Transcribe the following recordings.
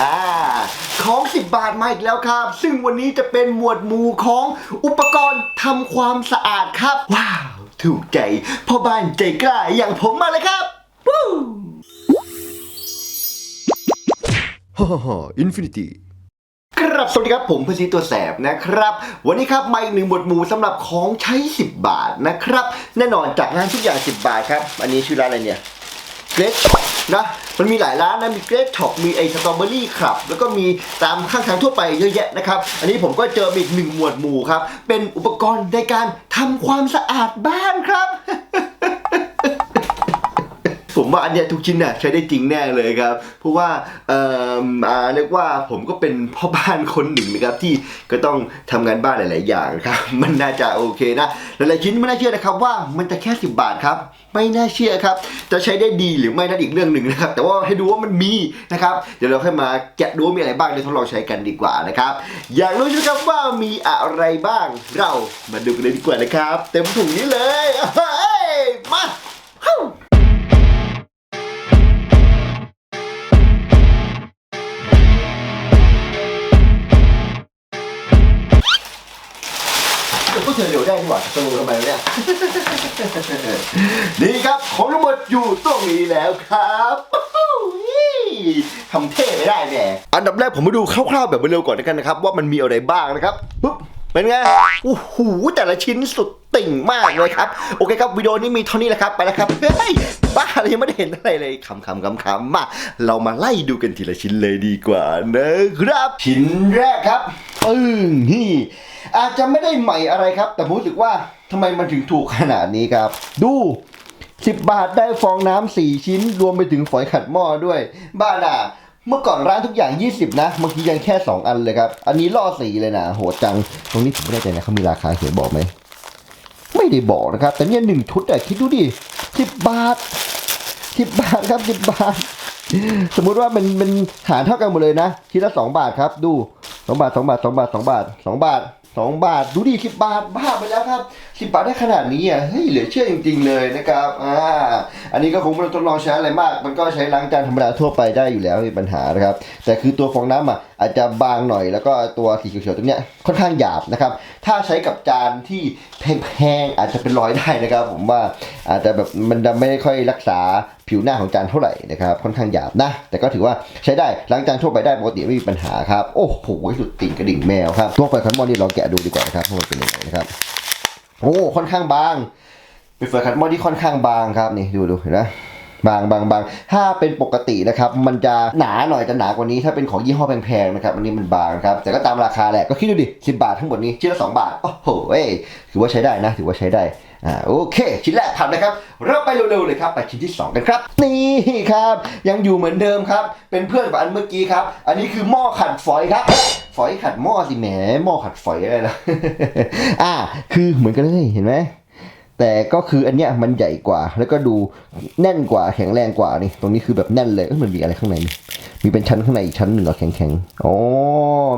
อ่าของ 10 บาทมาอีกแล้วครับ ซึ่งวันนี้จะเป็นหมวดหมู่ของอุปกรณ์ทำความสะอาดครับ ว้าว ถูกใจพ่อบ้านใจกล้าอย่างผมมาเลยครับวู้ฮ่าฮ่าอินฟินิตี้ครับสวัสดีครับผมพซีตัวแสบนะครับ วันนี้ครับมาอีกหนึ่งหมวดหมู่สำหรับของใช้ 10 บาทนะครับ แน่นอนจากร้านทุกอย่าง 10 บาทครับ อันนี้ชื่อร้านอะไรเนี่ย เกรดช็อปนะมันมีหลายร้านนะมีเกรดช็อปมีไอสตรอเบอรี่ครับแล้วก็มีตามข้างทางทั่วไปเยอะแยะนะครับ อันนี้ผมก็เจออีกหนึ่งหมวดหมู่ครับ เป็นอุปกรณ์ในการทำความสะอาดบ้านครับ ผมว่าอันเนี้ยทุกชิ้นน่ะใช้ได้จริงแน่เลยครับ เพราะว่าเอ่ออ่าเรียกว่าผมก็เป็นพ่อบ้านคนหนึ่งนะครับที่ก็ต้องทำงานบ้านหลาย ๆ อย่างครับ มันน่าจะโอเคนะ หลาย ๆ ชิ้นไม่น่าเชื่อนะครับว่ามันจะแค่ 10 บาทครับไม่น่าเชื่อครับ จะใช้ได้ดีหรือไม่นั่นอีกเรื่องหนึ่งนะครับ แต่ว่าให้ดูว่ามันมีนะครับ เดี๋ยวเราค่อยมาแกะดูว่ามีอะไรบ้างเดี๋ยวทดลองใช้กันดีกว่านะครับ อยากรู้ใช่ไหมครับว่ามีอะไรบ้าง เรามาดูกันเลยดีกว่านะครับ เต็มถุงนี้เลยเฮ้ยมา เฉลียวได้ดีกว่าสรุปทำไมวะเนี่ย นี่ครับของทั้งหมดอยู่ตรงนี้แล้วครับทำเท่ไม่ได้แน่อันดับแรกผมมาดูคร่าวๆแบบเร็วๆก่อนแล้วกันนะครับ ว่ามันมีอะไรบ้างนะครับปุ๊บ เป็นไงโอ้โหแต่ละชิ้นสุดติ่งมากเลยครับ โอเคครับวิดีโอนี้มีเท่านี้แหละครับ ไปแล้วครับ เฮ้ย บ้าเลยยังไม่ได้เห็นอะไรเลยขำๆขำๆมา เรามาไล่ดูกันทีละชิ้นเลยดีกว่านะครับ ชิ้นแรกครับปึ้งนี่อาจจะไม่ได้ใหม่อะไรครับ แต่ผมรู้สึกว่าทำไมมันถึงถูกขนาดนี้ครับ ดู10 บาทได้ฟองน้ำ4ชิ้น รวมไปถึงฝอยขัดหม้อด้วย บ้าน่ะ เมื่อก่อนร้านทุกอย่าง 20 นะเมื่อกี้ยังแค่ 2 อันเลยครับ อันนี้ล่อสีเลยนะ โหดจัง ตรงนี้ผมไม่แน่ใจนะเขามีราคาเขียนบอกไหม ไม่ได้บอกนะครับ แต่เนี่ยหนึ่งชุดอะคิดดูดิ10บาท10บาทครับ10บาท สมมุติว่ามันมันหารเท่ากันหมดเลยนะชิ้นละ2บาทครับ ดู2บาท2บาท2บาท2บาท2บาท 2 บาท ดูดิ10 บาทบ้าไปแล้วครับ 10 บาทได้ขนาดนี้อะเฮ้ยเหลือเชื่อจริง ๆ เลยนะครับอ่าอันนี้ก็คงไม่ต้องทดลองใช้อะไรมาก มันก็ใช้ล้างจานธรรมดาทั่วไปได้อยู่แล้วไม่มีปัญหานะครับ แต่คือตัวฟองน้ำอะอาจจะบางหน่อยแล้วก็ตัวสีเขียวๆตรงเนี้ยค่อนข้างหยาบนะครับ ถ้าใช้กับจานที่แพงๆอาจจะเป็นรอยได้นะครับ ผมว่าอาจจะแบบมันจะไม่ได้ค่อยรักษาผิวหน้าของจานเท่าไหร่นะครับค่อนข้างหยาบนะ แต่ก็ถือว่าใช้ได้ล้างจานทั่วไปได้ปกติไม่มีปัญหาครับ โอ้โหสุดติ่งกระดิ่งแมวครับตัวไฟคันมอนนี่เราแกะดูดีกว่านะครับว่ามันเป็นยังไงนะครับโอ้ค่อนข้างบางเป็นเฟอร์คัตมอนที่ค่อนข้างบางครับนี่ดูดูเห็นไหม บางบางบางถ้าเป็นปกตินะครับ มันจะหนาหน่อยจะหนากว่านี้ ถ้าเป็นของยี่ห้อแพงๆนะครับ อันนี้มันบางครับ แต่ก็ตามราคาแหละ ก็คิดดูดิสิบาททั้งหมดนี้ ชิ้นละสองบาท โอ้โหเอ้ยถือว่าใช้ได้นะ ถือว่าใช้ได้ อ่า โอเค ชิ้นแรกผ่านนะครับ เราไปเร็วๆเลยครับ ไปชิ้นที่สองกันครับ นี่ครับ ยังอยู่เหมือนเดิมครับ เป็นเพื่อนกับอันเมื่อกี้ครับ อันนี้คือหม้อขัดฝอยครับฝอยขัดหม้อสิแหมหม้อขัดฝอยอะไรล่ะ อ่า คือเหมือนกันเลย เห็นไหม แต่ก็คืออันเนี้ยมันใหญ่กว่า แล้วก็ดูแน่นกว่าแข็งแรงกว่านี่ ตรงนี้คือแบบแน่นเลยเอ้ยมันมีอะไรข้างในนี่มีเป็นชั้นข้างในอีกชั้นหนึ่งเหรอแข็งแข็งๆอ๋อ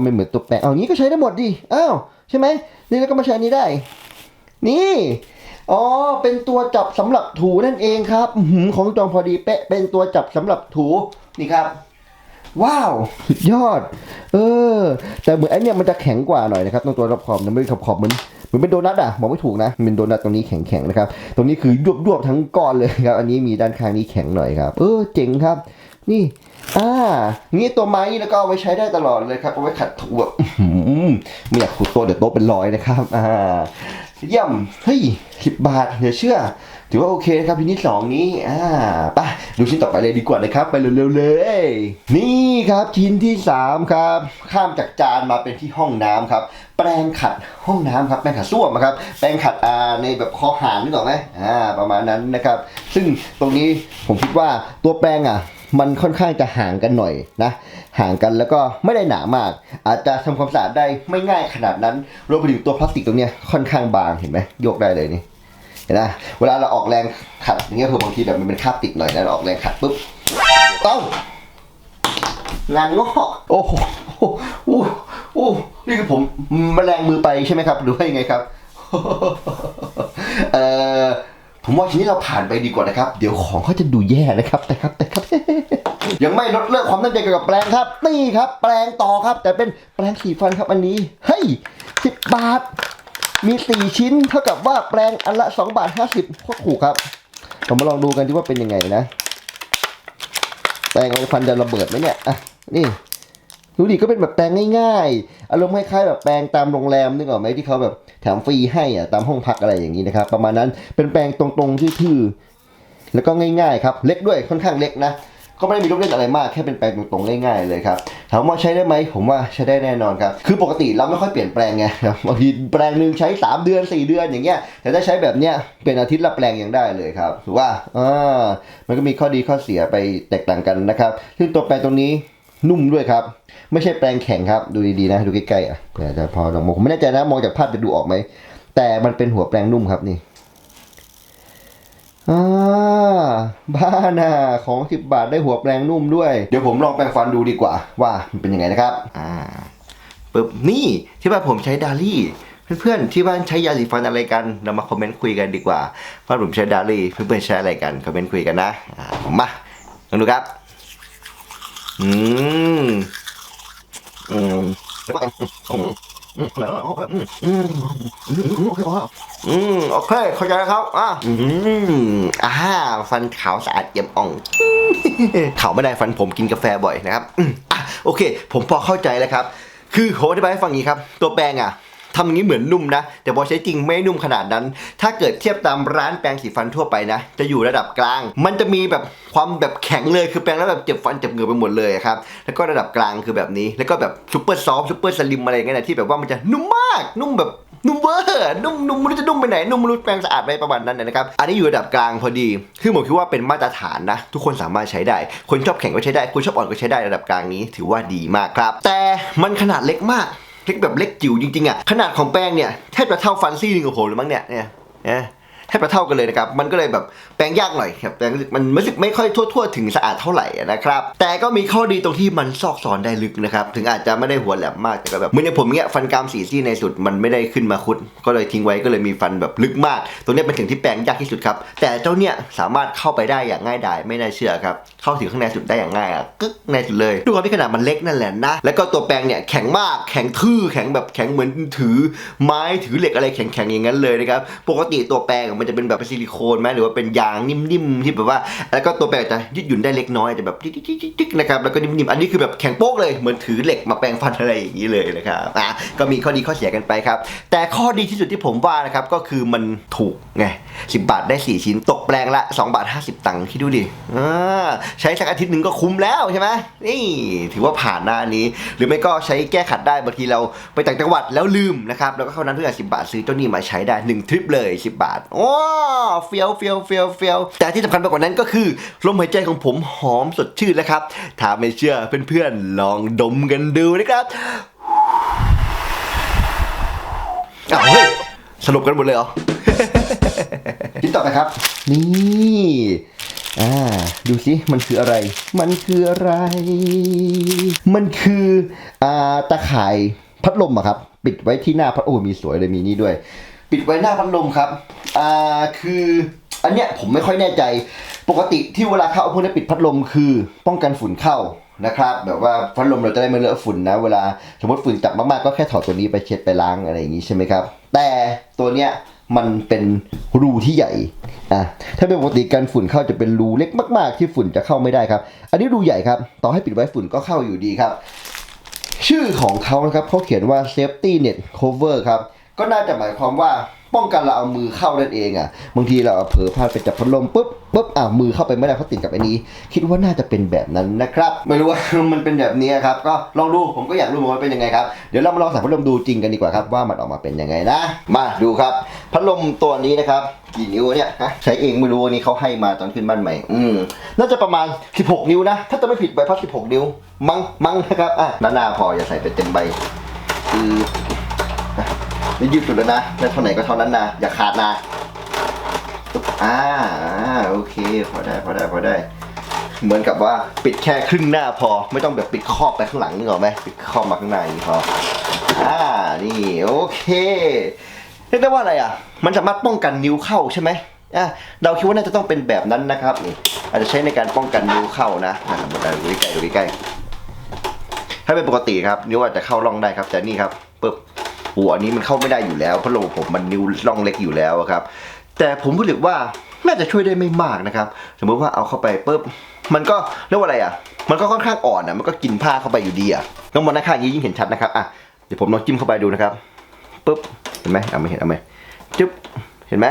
ไม่เหมือนตัวแปรงเอางี้ก็ใช้ได้หมดดิอ้าวใช่ไหมนี่แล้วก็มาใช้นี้ได้ นี่อ๋อเป็นตัวจับสำหรับถูนั่นเองครับของจองพอดีเป๊ะเป็นตัวจับสำหรับถูนี่ครับ ว้าว ยอด เออ แต่เหมือนไอเนี่ยมันจะแข็งกว่าหน่อยนะครับตรงตัวรอบขอบมันไม่ได้ขอบขอบเหมือนเหมือนเป็นโดนัทอะบอกไม่ถูกนะมันเป็นโดนัทตรงนี้แข็งๆนะครับ ตรงนี้คือยวบยวบๆทั้งก้อนเลยครับ อันนี้มีด้านข้างนี้แข็งหน่อยครับ เออเจ๋งครับ นี่อ่างี้ตัวไม้แล้วก็เอาไว้ใช้ได้ตลอดเลยครับเอาไว้ขัดถูแบบไม่อยากขูดตัวเดี๋ยวโต๊ะเป็นรอยนะครับ อ่าเยี่ยมเฮ้ยสิบบาทเดี๋ยวเชื่อ ถือว่าโอเคนะครับชิ้นที่สองนี้อ่าไปดูชิ้นต่อไปเลยดีกว่านะครับ ไปเร็วๆเลย นี่ครับชิ้นที่สามครับ ข้ามจากจานมาเป็นที่ห้องน้ำครับ แปรงขัดห้องน้ำครับแปรงขัดส้วมครับแปรงขัดอ่าในแบบคอหางนึกออกไหมอ่าประมาณนั้นนะครับ ซึ่งตรงนี้ผมคิดว่าตัวแปรงอะมันค่อนข้างจะห่างกันหน่อยนะ ห่างกันแล้วก็ไม่ได้หนามาก อาจจะทำความสะอาดได้ไม่ง่ายขนาดนั้นรวมไปถึงตัวพลาสติกตรงเนี้ยค่อนข้างบางเห็นไหมโยกได้เลยนี่ เห็นไหมเวลาเราออกแรงขัดอย่างเงี้ยคือบางทีแบบมันเป็นคาบติดหน่อยนะเราออกแรงขัดปุ๊บต้องงานงอกโอ้โหโอ้โหโอ้นี่คือผมแมลงมือไปใช่ไหมครับ หรือว่ายังไงครับเอ่อผมว่าทีนี้เราผ่านไปดีกว่านะครับ เดี๋ยวของเขาจะดูแย่นะครับ แต่ครับแต่ครับ ยังไม่ลดเลิกความตั้งใจเกี่ยวกับแปรงครับ นี่ครับ แปรงต่อครับ แต่เป็นแปรงสีฟันครับอันนี้ เฮ้ยสิบบาท มีสี่ชิ้นเท่ากับว่าแปรงอันละสองบาทห้าสิบโคตรถูกครับเรามาลองดูกันที่ว่าเป็นยังไงนะ แปรงอะไรฟันจะระเบิดไหมเนี่ยอะนี่ดูดิก็เป็นแบบแปรงง่ายๆ อารมณ์คล้ายๆแบบแปรงตามโรงแรมนึกออกไหมที่เขาแบบแถมฟรีให้อะตามห้องพักอะไรอย่างนี้นะครับ ประมาณนั้นเป็นแปรงตรงๆทื่อๆแล้วก็ง่ายๆครับ เล็กด้วยค่อนข้างเล็กนะ ก็ไม่ได้มีลูกเล่นอะไรมากแค่เป็นแปรงตรงๆง่ายๆเลยครับถามว่าใช้ได้ไหมผมว่าใช้ได้แน่นอนครับคือปกติเราไม่ค่อยเปลี่ยนแปลงไงบางทีแปรงหนึ่งใช้ 3 เดือน 4 เดือนอย่างเงี้ยแต่ถ้าใช้แบบเนี้ยเป็นอาทิตย์ละแปลงยังได้เลยครับถือว่าอ่ามันก็มีข้อดีข้อเสียไปแตกต่างกันนะครับซึ่งตัวแปรงตรงนี้นุ่มด้วยครับ ไม่ใช่แปรงแข็งครับ ดูดีๆนะ ดูใกล้ๆอะเผื่อจะพอลองมองผมไม่แน่ใจนะ มองจากภาพจะดูออกไหม แต่มันเป็นหัวแปรงนุ่มครับนี่ อ่าบ้าน่ะของสิบบาทได้หัวแปรงนุ่มด้วย เดี๋ยวผมลองแปรงฟันดูดีกว่า ว่ามันเป็นยังไงนะครับ อ่าปึ๊บนี่ที่บ้านผมใช้ดาลี่เพื่อนๆที่บ้านใช้ยาสีฟันอะไรกัน เรามาคอมเมนต์คุยกันดีกว่าบ้านผมใช้ดาลี่เพื่อนๆใช้อะไรกันคอมเมนต์คุยกันนะอ่าผมมาลองดูครับ อืมอืม อืมโอเคเข้าใจแล้วครับอะอืมอ่าฟันขาวสะอาดเยี่ยมอ่องขาวไม่ได้ฟันผมกินกาแฟบ่อยนะครับอะโอเค ผมพอเข้าใจแล้วครับ คือผมอธิบายให้ฟังงนี้ครับ ตัวแปรงอะ ทำอย่างนี้เหมือนนุ่มนะ แต่พอใช้จริงไม่นุ่มขนาดนั้น ถ้าเกิดเทียบตามร้านแปรงสีฟันทั่วไปนะ จะอยู่ระดับกลาง มันจะมีแบบความแบบแข็งเลยคือแปรงแล้วแบบเจ็บฟันเจ็บเหงือไปหมดเลยครับ แล้วก็ระดับกลางคือแบบนี้ แล้วก็แบบซุปเปอร์ซอฟซุปเปอร์สลิมอะไรเงี้ยนะที่แบบว่ามันจะนุ่มมาก นุ่มแบบนุ่มเวอร์นุ่มนุ่มไม่รู้จะนุ่มไปไหน นุ่มไม่รู้แปรงสะอาดไปประมาณนั้นนะครับ อันนี้อยู่ระดับกลางพอดี คือผมคิดว่าเป็นมาตรฐานนะ ทุกคนสามารถใช้ได้ คนชอบแข็งก็ใช้ได้ คนชอบอ่อนก็ใช้ได้ระดับกลางนี้ถือว่าดีมากครับ แต่มันขนาดเล็กมาก เล็กแบบเล็กจิ๋วจริงๆอะขนาดของแป้งเนี่ยแทบจะเท่าฟันซี่หนึ่งของผมเลยมั้งเนี่ยเนี่ยเนี่ย แทบจะเท่ากันเลยนะครับ มันก็เลยแบบแปรงยากหน่อยครับแปรงมันรู้สึกไม่ค่อยทั่วๆถึงสะอาดเท่าไหร่นะครับ แต่ก็มีข้อดีตรงที่มันซอกซอนได้ลึกนะครับ ถึงอาจจะไม่ได้หัวแหลมมากแต่ก็แบบเหมือนอย่างผมเนี้ยฟันกรามสีซี่ในสุดมันไม่ได้ขึ้นมาคุด ก็เลยทิ้งไว้ก็เลยมีฟันแบบลึกมาก ตรงนี้เป็นสิ่งที่แปรงยากที่สุดครับ แต่เจ้าเนี่ยสามารถเข้าไปได้อย่างง่ายดายไม่น่าเชื่อครับ เข้าถึงข้างในสุดได้อย่างง่ายอะกึ๊กในสุดเลยดูความที่ขนาดมันเล็กนั่นแหละนะ แล้วก็ตัวแปรงเนี่ยแข็งมากแข็งทื่อแข็งแบบแข็งเหมือนถือไม้ถือเหล็กอะไรแข็งๆอย่างนั้นเลยนะครับปกติตัวแปรงมันจะเป็นแบบซิลิโคนไหมหรือว่าเป็นยางนิ่มๆที่แบบว่า แล้วก็ตัวแปรงจะยืดหยุ่นได้เล็กน้อยจะแบบจิ๊กๆๆนะครับแล้วก็นิ่มๆอันนี้คือแบบแข็งโป๊กเลยเหมือนถือเหล็กมาแปรงฟันอะไรอย่างนี้เลยนะครับอะก็มีข้อดีข้อเสียกันไปครับ แต่ข้อดีที่สุดที่ผมว่านะครับก็คือมันถูกไง10บาทได้ 4 ชิ้นตกแปลงละ2บาท50 ตังค์คิดดูดิอ่าใช้สักอาทิตย์หนึ่งก็คุ้มแล้วใช่ไหมนี่ถือว่าผ่านหน้านี้ หรือไม่ก็ใช้แก้ขัดได้บางทีเราไปต่างจังหวัดแล้วลืมนะครับแล้วก็เข้านั้นเพื่อ10บาทซื้อเจ้านี่มาใช้ได้ 1 ทริปเลย 10 บาท โอ้เฟี้ยวเฟี้ยวเฟี้ยวเฟี้ยวแต่ที่สำคัญไปกว่านั้นก็คือลมหายใจของผมหอมสดชื่นแล้วครับ ถ้าไม่เชื่อเพื่อนๆลองดมกันดูนะครับอ้าวเฮ้ยสรุปกันหมดเลยเหรอ ชิ้นต่อไปครับ นี่อ่าดูสิมันคืออะไร มันคืออะไร มันคืออ่าตะข่ายพัดลมอะครับ ปิดไว้ที่หน้าพัดโอ้มีสวยเลยมีนี่ด้วย ปิดไว้หน้าพัดลมครับ อ่า คือ อันเนี้ยผมไม่ค่อยแน่ใจ ปกติที่เวลาเขาเอาพวกนี้ปิดพัดลมคือป้องกันฝุ่นเข้านะครับ แบบว่าพัดลมเราจะได้ไม่เลอะฝุ่นนะ เวลาสมมติฝุ่นจับมากๆ ก็แค่ถอดตัวนี้ไปเช็ดไปล้างอะไรอย่างนี้ใช่ไหมครับ แต่ตัวเนี้ยมันเป็นรูที่ใหญ่ อะ ถ้าเป็นปกติการฝุ่นเข้าจะเป็นรูเล็กมากๆ ที่ฝุ่นจะเข้าไม่ได้ครับ อันนี้รูใหญ่ครับ ต่อให้ปิดไว้ฝุ่นก็เข้าอยู่ดีครับ ชื่อของเขานะครับเขาเขียนว่า safety net cover ครับ ก็น่าจะหมายความว่าป้องกันเราเอามือเข้านั่นเองอะบางทีเราเผลอพลาดไปจับพัดลมปุ๊บปุ๊บอะมือเข้าไปไม่ได้เพราะติดกับไอ้นี้ คิดว่าน่าจะเป็นแบบนั้นนะครับ ไม่รู้ว่ามันเป็นแบบนี้ครับ ก็ลองดูผมก็อยากรู้เหมือนกันว่าเป็นยังไงครับเดี๋ยวเรามาลองใส่พัดลมดูจริงกันดีกว่าครับว่ามันออกมาเป็นยังไงนะ มาดูครับ พัดลมตัวนี้นะครับกี่นิ้วเนี่ยใช้เองไม่รู้นนี้เขาให้มาตอนขึ้นบ้านใหม่ อืมน่าจะประมาณ 16 นิ้วนะ ถ้าจะไม่ผิดใบพัด 16 นิ้ว มั้งมั้งนะครับอะด้านหน้าพออย่าใส่ไปเต็มใบคือ นี่ยืดสุดแล้วนะได้เท่าไหนก็เท่านั้นนะ อย่าขาดนะอ่าอ่าโอเค พอได้พอได้พอได้ เหมือนกับว่าปิดแค่ครึ่งหน้าพอ ไม่ต้องแบบปิดครอบไปข้างหลังนึกออกไหมปิดครอบมาข้างในพออ่านี่โอเคเรียกได้ว่าอะไรอะ มันสามารถป้องกันนิ้วเข้าใช่ไหมอะเราคิดว่าน่าจะต้องเป็นแบบนั้นนะครับนี่อาจจะใช้ในการป้องกันนิ้วเข้านะนะครับดูใกล้ๆดูใกล้ๆถ้าเป็นปกติครับนิ้วอาจจะเข้าร่องได้ครับ แต่นี่ครับปึ๊บ หัวนี้มันเข้าไม่ได้อยู่แล้วเพราะโลผมมันนิ้วร่องเล็กอยู่แล้วครับ แต่ผมรู้สึกว่าน่าจะช่วยได้ไม่มากนะครับ สมมติว่าเอาเข้าไปปุ๊บมันก็เรียกว่าอะไรอะ มันก็ค่อนข้างอ่อนอะมันก็กินผ้าเข้าไปอยู่ดีอะต้องมองหน้าข้างนี้ยิ่งเห็นชัดนะครับอะเดี๋ยวผมลองจิ้มเข้าไปดูนะครับปุ๊บเห็นไหมเอาไม่เห็นเอาไหมจึ๊บเห็นไหม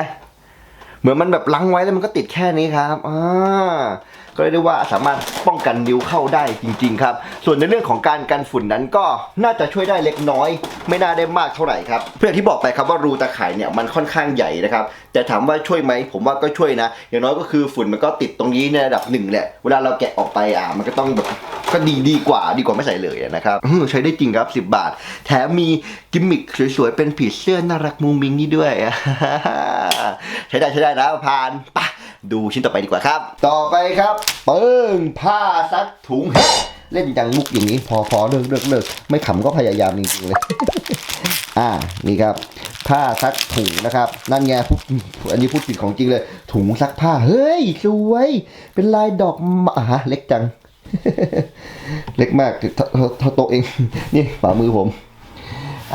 เหมือนมันแบบลังไว้แล้วมันก็ติดแค่นี้ครับอ่า ก็เรียกได้ว่าสามารถป้องกันนิ้วเข้าได้จริง ๆ ครับ ส่วนในเรื่องของการกันฝุ่นนั้นก็น่าจะช่วยได้เล็กน้อย ไม่น่าได้มากเท่าไหร่ครับเพื่อที่บอกไปครับว่ารูตาข่ายเนี่ยมันค่อนข้างใหญ่นะครับแต่ถามว่าช่วยไหมผมว่าก็ช่วยนะ อย่างน้อยก็คือฝุ่นมันก็ติดตรงนี้ในระดับหนึ่งแหละเวลาเราแกะออกไปอะมันก็ต้องแบบก็ดีดีกว่าดีกว่าไม่ใส่เลยนะครับใช้ได้จริงครับ 10 บาท แถมมีกิมมิคสวยๆเป็นผีเสื้อน่ารักมุงมิงนี่ด้วยใช้ได้ใช้ได้นะผ่านไปะ ดูชิ้นต่อไปดีกว่าครับ ต่อไปครับเปิ้งผ้าซักถุงแห้งเล่นจังมุกอย่างนี้พอพอเลิกเลิกเลิกไม่ขำก็พยายามจริงๆเลย อ่านี่ครับผ้าซักถุงนะครับ นั่นไงพูดอันนี้พูดผิดของจริงเลย ถุงซักผ้าเฮ้ยสวย เป็นลายดอกมะอะฮะเล็กจัง เล็กมากเท่าเท่าเท่าโต๊ะเอง นี่ฝ่ามือผม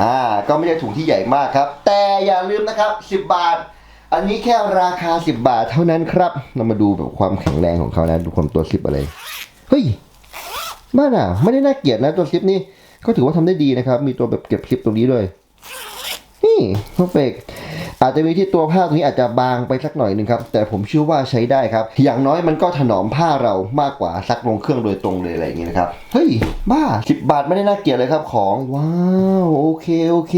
อ่า ก็ไม่ใช่ถุงที่ใหญ่มากครับ แต่อย่าลืมนะครับ 10 บาท อันนี้แค่ราคา 10 บาทเท่านั้นครับ เรามาดูแบบความแข็งแรงของเขานะ ดูความตัวซิปอะไร เฮ้ยบ้านอะ ไม่ได้น่าเกลียดนะตัวซิปนี่ก็ถือว่าทำได้ดีนะครับ มีตัวแบบเก็บซิปตรงนี้ด้วย นี่เพอร์เฟกอาจจะมีที่ตัวผ้าตรงนี้อาจจะบางไปสักหน่อยหนึ่งครับ แต่ผมเชื่อว่าใช้ได้ครับ อย่างน้อยมันก็ถนอมผ้าเรามากกว่าซักลงเครื่องโดยตรงเลยอะไรอย่างนี้นะครับ เฮ้ย บ้า 10 บาทไม่ได้น่าเกลียดเลยครับของ ว้าว โอเค โอเค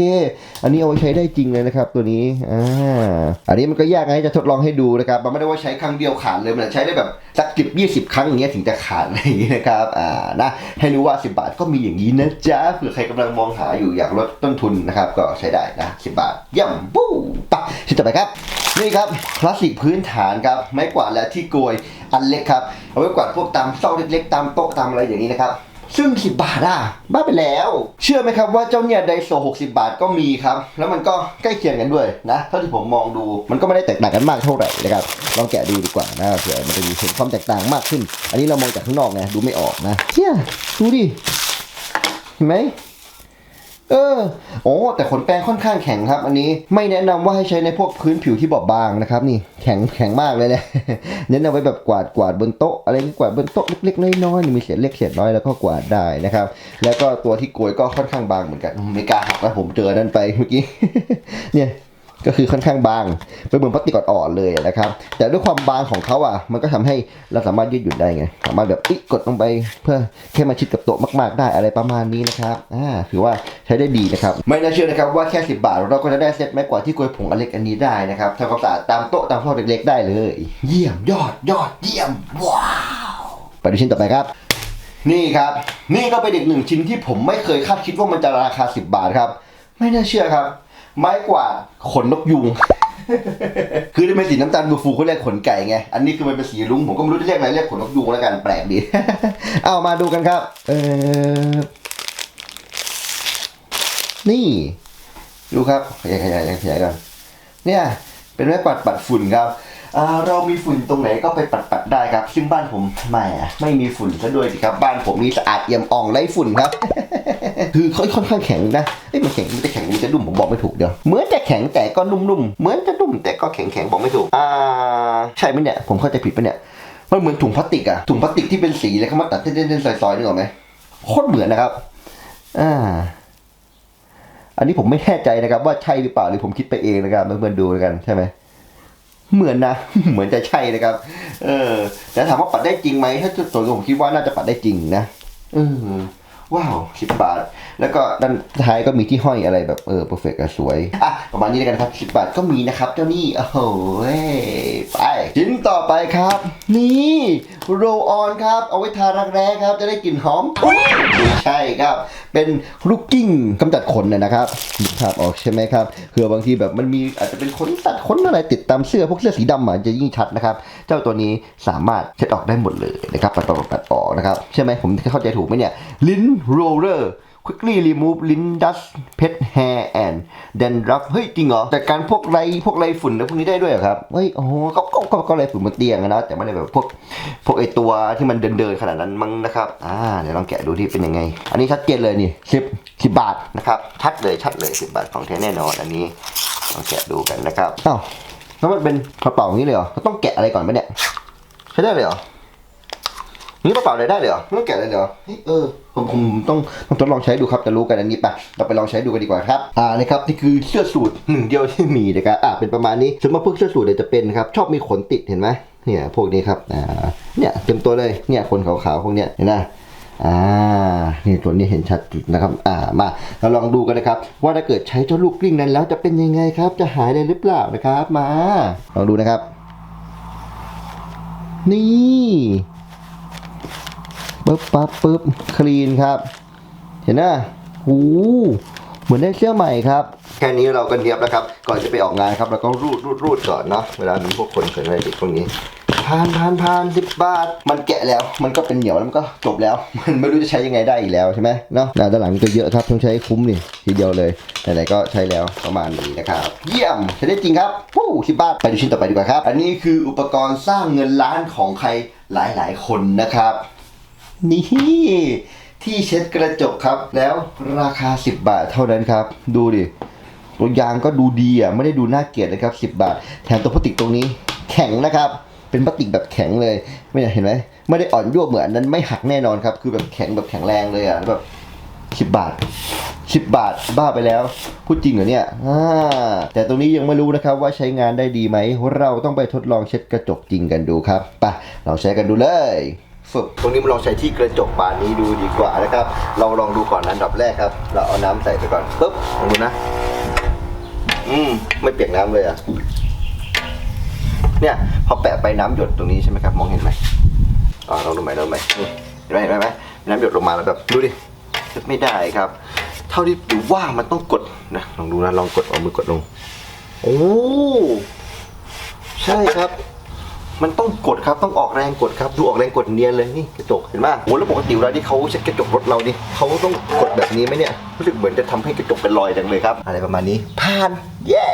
อันนี้เอาไว้ใช้ได้จริงเลยนะครับ ตัวนี้ อ่า อันนี้มันก็ยากไงจะทดลองให้ดูนะครับ มันไม่ได้ว่าใช้ครั้งเดียวขาดเลย มันใช้ได้แบบสักสิบยี่สิบครั้งอย่างเงี้ยถึงจะขาดอะไรอย่างงี้นะครับ อ่า นะ ให้รู้ว่า 10 บาทก็มีอย่างนี้นะจ๊ะ เผื่อใครกำลังมองหาอยู่อยากลดต้นทุนนะครับ ก็ใช้ได้นะ10บบาทเยี่ยมปู้ปะชิ้นต่อไปครับ นี่ครับคลาสสิกพื้นฐานครับไม้กวาดและที่โกยอันเล็กครับ เอาไว้กวาดพวกตามซอกเล็กๆ ตามโต๊ะตามอะไรอย่างนี้นะครับซึ่ง 10 บาทอะ บ้าไปแล้ว เชื่อไหมครับว่าเจ้าเนี่ยไดโซ 60 บาทก็มีครับ แล้วมันก็ใกล้เคียงกันด้วยนะเท่าที่ผมมองดู มันก็ไม่ได้แตกต่างกันมากเท่าไหร่นะครับ ลองแกะดูดีกว่านะเผื่อมันจะมีเห็นความแตกต่างมากขึ้น อันนี้เรามองจากข้างนอกไงดูไม่ออกนะเชี่ยดูดิ เห็นไหม เออ โอ้ แต่ขนแปรงค่อนข้างแข็งครับ อันนี้ไม่แนะนำว่าให้ใช้ในพวกพื้นผิวที่บอบบางนะครับ นี่แข็งแข็งมากเลยแหละเน้นเอาไว้แบบกวาดกวาดบนโต๊ะอะไรกวาดบนโต๊ะเล็กๆน้อยๆนี่มีเศษเล็กเศษน้อยแล้วก็กวาดได้นะครับ แล้วก็ตัวที่โกยก็ค่อนข้างบางเหมือนกันไม่กล้าหักแล้วผมเจอนั่นไปเมื่อกี้เนี่ย ก็คือค่อนข้างบางเป็นเหมือนพลาสติกอ่อนๆเลยนะครับ แต่ด้วยความบางของเขาอะ มันก็ทำให้เราสามารถยืดหยุ่นได้ไง สามารถแบบอิกดลงไปเพื่อแค่มาชิดกับโต๊ะมาก ๆ ได้อะไรประมาณนี้นะครับอ่าถือว่าใช้ได้ดีนะครับ ไม่น่าเชื่อนะครับว่าแค่ 10 บาท เราก็จะได้เซ็ตไม้กวาดที่กวยผงอันเล็กอันนี้ได้นะครับทำความสะอาดตามโต๊ะตามห้องเล็ก ๆ ได้เลย เยี่ยมยอดยอดเยี่ยมว้าวไปดูชิ้นต่อไปครับนี่ครับ นี่ก็เป็นอีกหนึ่งชิ้นที่ผมไม่เคยคาดคิดว่ามันจะราคา 10 บาทครับ ไม่น่าเชื่อครับ ไม้กวาดขนนกยุง คือถ้าเป็นสีน้ำตาลฟูเขาเรียกขนไก่ไง อันนี้คือมันเป็นสีลุ้งผมก็ไม่รู้จะเรียกอะไรเรียกขนนกยุงแล้วกันแปลกดี เอามาดูกันครับ เออนี่ ดูครับขยายขยายขยายกันเนี่ย เป็นไม้กวาดปัดฝุ่นครับ เรามีฝุ่นตรงไหนก็ไปปัดปัดๆได้ครับซึ่งบ้านผมไม่ไม่มีฝุ่นซะด้วยสิครับ บ้านผมมีสะอาดเอี่ยมอ่องไร้ฝุ่นครับ คือค่อยค่อนข้างแข็งนะเอ้ยมันแข็งมันจะแข็งมันจะนุ่มผมบอกไม่ถูกเดี๋ยวเหมือนจะแข็งแต่ก็นุ่มๆเหมือนจะนุ่มแต่ก็แข็งแข็งๆบอกไม่ถูกอ่าใช่ไหมเนี่ยผมเข้าใจผิดปะเนี่ยมันเหมือนถุงพลาสติกอะถุงพลาสติกที่เป็นสีแล้วเขามาตัดเส้นๆซอยๆนึกออกไหมโคตรเหมือนนะครับอ่าอันนี้ผมไม่แน่ใจนะครับว่าใช่หรือเปล่าหรือผมคิดไปเองนะครับเพื่อนๆดูกันใช่ไหม เหมือนนะ เหมือนจะใช่นะครับ เออ แต่ถามว่าปัดได้จริงไหมถ้าส่วนตัวผมคิดว่าน่าจะปัดได้จริงนะเออว้าวสิบบาท แล้วก็ด้านท้ายก็มีที่ห้อยอะไรแบบเออเพอร์เฟกต์สวย อะ ประมาณนี้แล้วกันครับสิบบาทก็มีนะครับ เจ้านี่ โอ้โหไปชิ้นต่อไปครับ นี่ โรลออนครับ เอาไว้ทารักแร้ครับ จะได้กลิ่นหอมไม่ใช่ครับ เป็นลูกกิ้งกำจัดขนนะครับนึกภาพออกใช่ไหมครับเผื่อบางทีแบบมันมีอาจจะเป็นขนสัตว์ขนอะไรติดตามเสื้อพวกเสื้อสีดำอะจะยิ่งชัดนะครับ เจ้าตัวนี้สามารถเช็ดออกได้หมดเลยนะครับปัดออกปัดออกนะครับใช่ไหมผมเข้าใจถูกไหมเนี่ยลิ้นโรลเลอร์ quickly remove lint dust pet hair and dandruff เฮ้ยจริงเหรอแต่การพวกไรพวกไรฝุ่นแล้วพวกนี้ได้ด้วยเหรอครับเฮ้ยโอ้โหก็ก็ก็ก็ไรฝุ่นบนเตียงนะแต่ไม่ได้แบบพวกพวกไอตัวที่มันเดินเดินขนาดนั้นมั้งนะครับอ่าเดี๋ยวลองแกะดูที่เป็นยังไง อันนี้ชัดเจนเลยนี่สิบสิบบาทนะครับชัดเลยชัดเลยสิบบาทของแท้แน่นอนอันนี้ลองแกะดูกันนะครับอ้าวแล้วมันเป็นกระเป๋าอย่างนี้เลยเหรอต้องแกะอะไรก่อนไหมเนี่ยใช้ได้เลยเหรอนี่กระเป๋าอะไรได้เลยเหรอไม่ต้องแกะเลยเหรอเฮ้ยเออ ผมต้องต้องทดลองใช้ดูครับจะรู้กันอันนี้ปะเราไปลองใช้ดูกันดีกว่าครับอ่านะครับนี่คือเสื้อสูทหนึ่งเดียวที่มีนะครับอ่าเป็นประมาณนี้ส่วนมากพวกเสื้อสูทเนี่ยจะเป็นครับชอบมีขนติดเห็นไหมเนี่ยพวกนี้ครับอ่าเนี่ยเต็มตัวเลยเนี่ยขนขาวๆพวกเนี้ยเห็นไหมอ่า นี่ตัวนี้เห็นชัดจุดนะครับ อ่า มา เราลองดูกันนะครับ ว่าถ้าเกิดใช้เจ้าลูกกลิ้งนั้นแล้วจะเป็นยังไงครับ จะหายเลยหรือเปล่านะครับ มา ลองดูนะครับ นี่ ปึ๊บปั๊บปึ๊บคลีนครับ เห็นไหมหูเหมือนได้เสื้อใหม่ครับ แค่นี้เราก็เนียบแล้วครับ ก่อนจะไปออกงานครับเราก็รูดรูดรูดก่อนเนาะเวลามีพวกคนเคยอะไรเด็กพวกนี้พานพานพานสิบบาท มันแกะแล้ว มันก็เป็นเหนียวแล้วมันก็จบแล้ว มันไม่รู้จะใช้ยังไงได้อีกแล้วใช่ไหมเนาะด้านหลังก็เยอะครับต้องใช้คุ้มนี่ทีเดียวเลยไหนๆก็ใช้แล้วประมาณนี้นะครับ เยี่ยมใช้ได้จริงครับวู้สิบบาทไปดูชิ้นต่อไปดีกว่าครับ อันนี้คืออุปกรณ์สร้างเงินล้านของใครหลายๆ คนนะครับ นี่ ที่เช็ดกระจกครับ แล้วราคา 10 บาทเท่านั้นครับ ดูดิตัวยางก็ดูดีอะ ไม่ได้ดูน่าเกลียดนะครับ 10 บาท แถมตัวพลาสติกตรงนี้ แข็งนะครับ เป็นพลาสติกแบบแข็งเลย ไม่เห็นไหมไม่ได้อ่อนยวเหมือนนั้นไม่หักแน่นอนครับ คือแบบแข็งแบบแข็งแรงเลยอะแบบ10บาท10บาทบ้าไปแล้ว พูดจริงเหรอเนี่ยอ่าแต่ตรงนี้ยังไม่รู้นะครับว่าใช้งานได้ดีไหม เราต้องไปทดลองเช็ดกระจกจริงกันดูครับไปเราใช้กันดูเลย ฝึก ตรงนี้มาลองใช้ที่กระจกบานนี้ดูดีกว่านะครับ เราลองดูก่อนอันดับแรกครับ เราเอาน้ำใส่ไปก่อนปุ๊บลองดูนะ อืมไม่เปียกน้ำเลยอะ เนี่ยพอแปะไปน้ำหยดตรงนี้ใช่ไหมครับ มองเห็นไหมอ่าลองดูใหมลองดูใหมนี่เห็นไหมเห็นไหมเห็นไหมน้ำหยดลงมาแล้วแบบดูดิไม่ได้ครับ เท่าที่ดูว่ามันต้องกดนะลองดูนะลองกดเอามือกดลง โอ้ใช่ครับ มันต้องกดครับต้องออกแรงกดครับดูออกแรงกดเนียนเลยนี่กระจกเห็นไหมโอ้แล้วปกติเวลาที่เขาเช็ดกระจกรถเรานี่เขาต้องกดแบบนี้ไหมเนี่ยรู้สึกเหมือนจะทำให้กระจกเป็นรอยจังเลยครับ อะไรประมาณนี้ผ่านเย้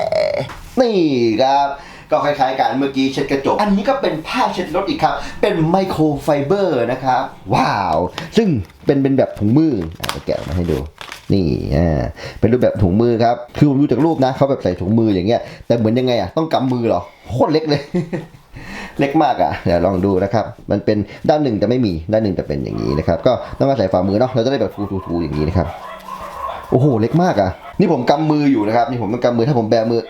นี่ครับก็คล้ายๆกันเมื่อกี้เช็ดกระจก อันนี้ก็เป็นผ้าเช็ดรถอีกครับ เป็นไมโครไฟเบอร์นะครับ ว้าว ซึ่งเป็นเป็นแบบถุงมืออะเดี๋ยวแกะมาให้ดู นี่อ่าเป็นรูปแบบถุงมือครับ คือผมดูจากรูปนะเขาแบบใส่ถุงมืออย่างเงี้ย แต่เหมือนยังไงอะ ต้องกำมือเหรอ โคตรเล็กเลย เล็กมากอะเดี๋ยวลองดูนะครับ มันเป็นด้านหนึ่งแต่ไม่มีด้านหนึ่งแต่เป็นอย่างนี้นะครับ ก็ต้องอาศัยฝ่ามือเนาะเราจะได้แบบทูๆๆอย่างนี้นะครับโอ้โหเล็กมากอะ นี่ผมกำมืออยู่นะครับ นี่ผมต้องกำมือถ้าผมแบมือ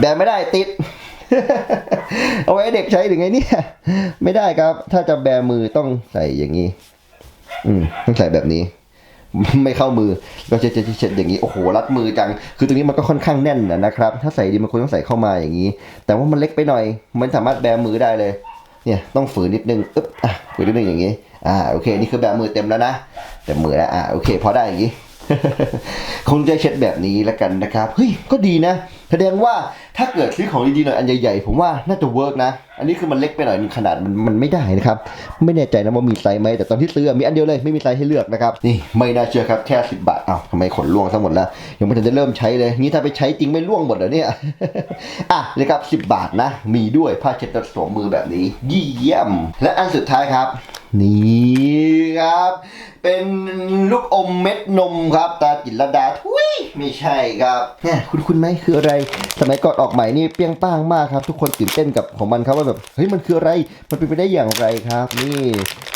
แบไม่ได้ติดเอาไว้เด็กใช้หรือไงเนี่ยไม่ได้ครับ ถ้าจะแบมือต้องใส่อย่างนี้ อืมต้องใส่แบบนี้ ไม่เข้ามือก็เช็ดเช็ดเช็ดอย่างนี้โอ้โหรัดมือจัง คือตรงนี้มันก็ค่อนข้างแน่นนะครับ ถ้าใส่ดีมันควรต้องใส่เข้ามาอย่างนี้ แต่ว่ามันเล็กไปหน่อย มันสามารถแบมือได้เลย เนี่ยต้องฝืนนิดนึงอึ๊บอะฝืนนิดนึงอย่างนี้อ่าโอเคนี่คือแบมือเต็มแล้วนะแต่มือแล้วอ่าโอเคพอได้อย่างนี้คงจะเช็ดแบบนี้แล้วกันนะครับเฮ้ยก็ดีนะ แสดงว่าถ้าเกิดซื้อของดีๆหน่อยอันใหญ่ๆผมว่าน่าจะเวิร์กนะ อันนี้คือมันเล็กไปหน่อยขนาดมันมันไม่ได้นะครับ ไม่แน่ใจนะว่ามีไซส์ไหมแต่ตอนที่ซื้อมีอันเดียวเลยไม่มีไซส์ให้เลือกนะครับนี่ไม่น่าเชื่อครับแค่สิบบาทอ้าวทำไมขนล่วงซะหมดแล้วยังไม่ทันจะเริ่มใช้เลยงี้ถ้าไปใช้จริงไม่ล่วงหมดเหรอเนี่ยอะเลยครับสิบบาทนะ มีด้วยผ้าเช็ดตัวสวมมือแบบนี้เยี่ยม และอันสุดท้ายครับนี่ครับ เป็นลูกอมเม็ดนมครับ ตาจิตรดาทุยไม่ใช่ครับเนี่ยคุณคุณไหมคืออะไรสมัยก่อนออกใหม่นี่เปี้ยงป้างมากครับ ทุกคนตื่นเต้นกับของมันครับว่าแบบเฮ้ยมันคืออะไรมันเป็นไปได้อย่างไรครับ นี่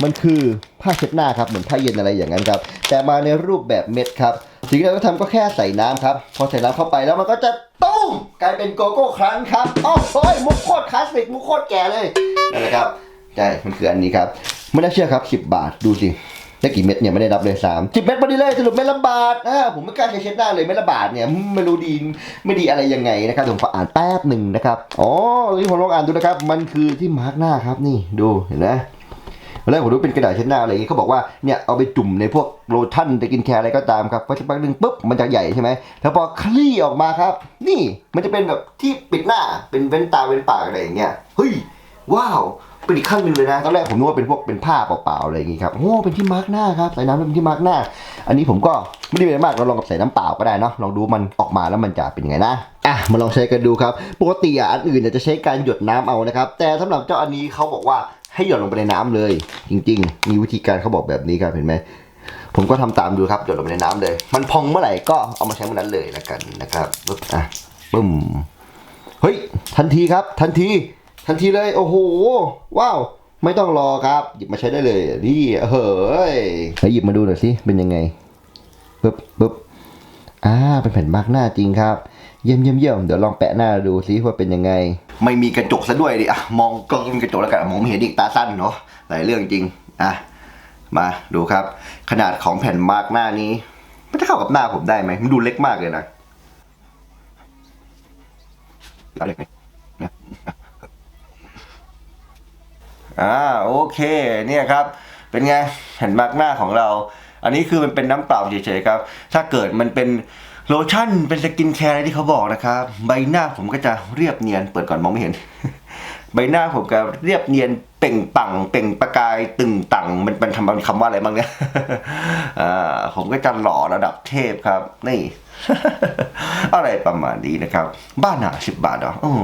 มันคือผ้าเช็ดหน้าครับเหมือนผ้าเย็นอะไรอย่างนั้นครับแต่มาในรูปแบบเม็ดครับสิ่งที่เราต้องทำก็แค่ใส่น้ำครับ พอใส่น้ำเข้าไปแล้วมันก็จะตุ้มกลายเป็นโกโก้ครั้งครับอ้าวโอ้ยมุกโคตรคลาสสิกมุกโคตรแก่เลยนั่นแหละครับใช่มันคืออันนี้ครับไม่น่าเชื่อครับ 10 บาทดูสิ ได้กี่เม็ดเนี่ยไม่ได้รับเลยสามสิบเม็ดพอดีเลยสรุปเม็ดละบาทอ่าผมไม่กล้าใช้เช็ดหน้าเลยเม็ดละบาทเนี่ยไม่รู้ดีไม่ดีอะไรยังไงนะครับผมขออ่านแป๊บหนึ่งนะครับอ๋อที่ผมลองอ่านดูนะครับ มันคือที่มาร์กหน้าครับนี่ดูเห็นไหมแรกผมรู้เป็นกระดาษเช็ดหน้าอะไรอย่างงี้เขาบอกว่าเนี่ยเอาไปจุ่มในพวกโลชั่นจะกินแคร์อะไรก็ตามครับพอสักพักหนึ่งปุ๊บมันจะใหญ่ใช่ไหมแล้วพอคลี่ออกมาครับ นี่มันจะเป็นแบบที่ปิดหน้าเป็นเว้นตาเว้นปากอะไรอย่างเงี้ยเฮ้ยว้าว เป็นอีกขั้นหนึ่งเลยนะตอนแรกผมนึกว่าเป็นพวกเป็นผ้าเปล่าๆอะไรอย่างงี้ครับโอ้เป็นที่มาร์กหน้าครับใส่น้ำเป็นที่มาร์กหน้า อันนี้ผมก็ไม่ได้เป็นมากเราลองกับใส่น้ำเปล่าก็ได้เนาะลองดูมันออกมาแล้วมันจะเป็นยังไงนะอะมาลองใช้กันดูครับปกติอะอันอื่นเนี่ยจะใช้การหยดน้ำเอานะครับแต่สำหรับเจ้าอันนี้เขาบอกว่าให้หยดลงไปในน้ำเลย จริง ๆ มีวิธีการเขาบอกแบบนี้ครับเห็นไหมผมก็ทำตามดูครับหยดลงไปในน้ำเลย มันพองเมื่อไหร่ก็เอามาใช้เมื่อนั้นเลยละกันนะครับปึ๊บอะปึ้มเฮ้ยทันทีครับทันที ทันทีเลย โอ้โห ว้าว ไม่ต้องรอครับ หยิบมาใช้ได้เลยนี่เฮ้ยไปหยิบมาดูหน่อยสิ เป็นยังไงปึ๊บปึ๊บอ่า เป็นแผ่นมาร์กหน้าจริงครับ เยี่ยมเยี่ยมเยี่ยมเดี๋ยวลองแปะหน้าดูซิว่าเป็นยังไง ไม่มีกระจกซะด้วยดิอะมองกล้องมีกระจกแล้วกันมองไม่เห็นอีกตาสั้นเนาะหลายเรื่องจริง อะ มาดูครับ ขนาดของแผ่นมาร์กหน้านี้ มันจะเข้ากับหน้าผมได้ไหมมันดูเล็กมากเลยนะเอาเล็กไหมเนี่ย อ่าโอเคเนี่ยครับเป็นไงแผ่นมาร์กหน้าของเรา อันนี้คือมันเป็นน้ำเปล่าเฉยๆครับ ถ้าเกิดมันเป็นโลชั่นเป็นสกินแคร์อะไรที่เขาบอกนะครับใบหน้าผมก็จะเรียบเนียนเปิดก่อนมองไม่เห็น ใบหน้าผมก็เรียบเนียนเปล่งปังเปล่งประกายตึงตังมันเป็นคำมันคำว่าอะไรบ้างเนี่ยอ่าผมก็จะหล่อระดับเทพครับนี่ อะไรประมาณนี้นะครับ บ้านหนาสิบบาทเหรออ๋อ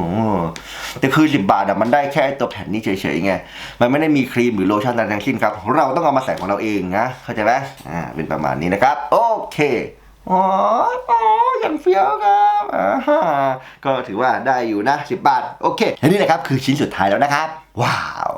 แต่คือสิบบาทอะมันได้แค่ตัวแผ่นนี้เฉยๆไง มันไม่ได้มีครีมหรือโลชั่นอะไรทั้งสิ้นครับ เราต้องเอามาใส่ของเราเองนะ เข้าใจไหมอ่า เป็นประมาณนี้นะครับ โอเคอ๋ออ๋อยังเฟี้ยวครับอ่าฮะก็ถือว่าได้อยู่นะสิบบาท โอเคอันนี้นะครับคือชิ้นสุดท้ายแล้วนะครับ ว้าว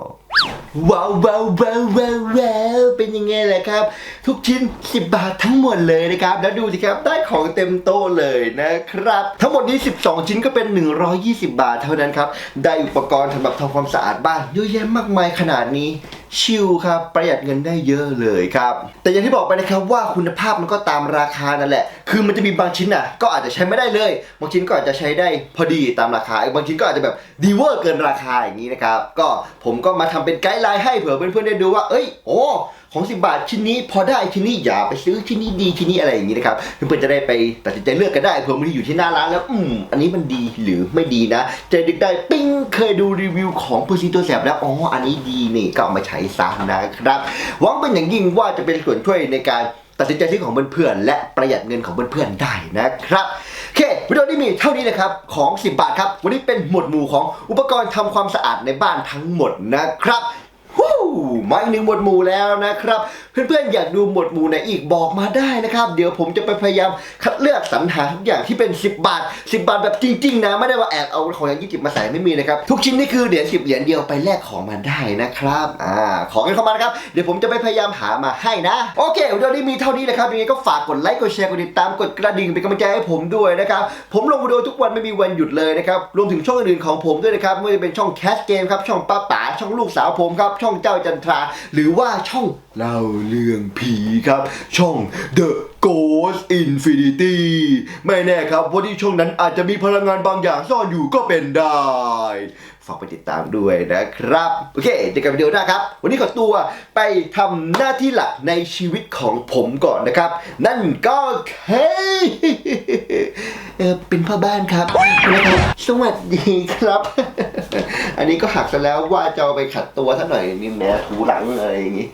ว้าวว้าวว้าวว้าววาวเป็นยังไงล่ะครับ ทุกชิ้น 10 บาททั้งหมดเลยนะครับ แล้วดูสิครับได้ของเต็มโต๊ะเลยนะครับ ทั้งหมดนี้ 12 ชิ้นก็เป็น 120 บาทเท่านั้นครับ ได้อุปกรณ์สำหรับทำความสะอาดบ้านเยอะแยะมากมายขนาดนี้ชิลครับประหยัดเงินได้เยอะเลยครับ แต่อย่างที่บอกไปนะครับว่าคุณภาพมันก็ตามราคานั่นแหละ คือมันจะมีบางชิ้นน่ะก็อาจจะใช้ไม่ได้เลย บางชิ้นก็อาจจะใช้ได้พอดีตามราคา บางชิ้นก็อาจจะแบบดีเวอร์เกินราคาอย่างนี้นะครับ ก็ผมก็มาทำเป็นไกด์ไลน์ให้เผื่อเพื่อนๆได้ดูว่า เอ้ย โอ้ ของ 10 บาทชิ้นนี้พอได้ชิ้นนี้อย่าไปซื้อชิ้นนี้ดีชิ้นนี้อะไรอย่างนี้นะครับเพื่อนๆจะได้ไปตัดสินใจเลือกกันได้เผื่อบางทีอยู่ที่หน้าร้านแล้วอืมอันนี้มันดีหรือไม่ดีนะใจดึกได้ปิ้งเคยดูรีวิวของเพอร์ซีตัวแสบแล้วอ๋ออันนี้ดีนี่ก็เอามาใช้ซะนะครับหวังเป็นอย่างยิ่งว่าจะเป็นส่วนช่วยในการตัดสินใจซื้อของเพื่อนๆและประหยัดเงินของเพื่อนๆได้นะครับโอเควิดีโอนี้มีเท่านี้นะครับของ 10 บาทครับ วันนี้เป็นหมวดหมู่ของอุปกรณ์ทำความสะอาดในบ้านทั้งหมดนะครับ ฮู้มาอีกหนึ่งหมดหมู่แล้วนะครับ เพื่อนๆอยากดูหมวดหมู่ไหนอีกบอกมาได้นะครับ เดี๋ยวผมจะไปพยายามคัดเลือกสรรหาทุกอย่างที่เป็น 10 บาท 10 บาทแบบจริง ๆ นะ ไม่ได้ว่าแอบเอาของอย่างยี่สิบมาใส่ไม่มีนะครับ ทุกชิ้นนี่คือเหรียญ10 เหรียญเดียวไปแลกของมาได้นะครับอ่าขอกันเข้ามานะครับ เดี๋ยวผมจะไปพยายามหามาให้นะ โอเควิดีโอนี้มีเท่านี้นะครับยังไงก็ฝากกดไลค์กดแชร์กดติดตามกดกระดิ่งเป็นกำลังใจให้ผมด้วยนะครับผมลงวิดีโอทุกวันไม่มีวันหยุดเลยนะครับรวมถึงช่องอื่นๆของผมด้วยนะครับไม่ว่าจะเป็นช่องแคสเกมครับช่องป้าป๋าช่องลูกสาวผมครับช่องเจ้าจันทรา หรือว่าช่องเล่าเรื่องผีครับ ช่อง The Ghost Infinity ไม่แน่ครับว่าที่ช่องนั้นอาจจะมีพลังงานบางอย่างซ่อนอยู่ก็เป็นได้ ฝากไปติดตามด้วยนะครับ โอเคเจอกันวิดีโอหน้าครับ วันนี้ขอตัวไปทำหน้าที่หลักในชีวิตของผมก่อนนะครับ นั่นก็คือเออเป็นพ่อบ้านครับนะครับสวัสดีครับ อันนี้ก็หักซะแล้วว่าจะเอาไปขัดตัวซะหน่อยนี่แหมถูหลังอะไรอย่างงี้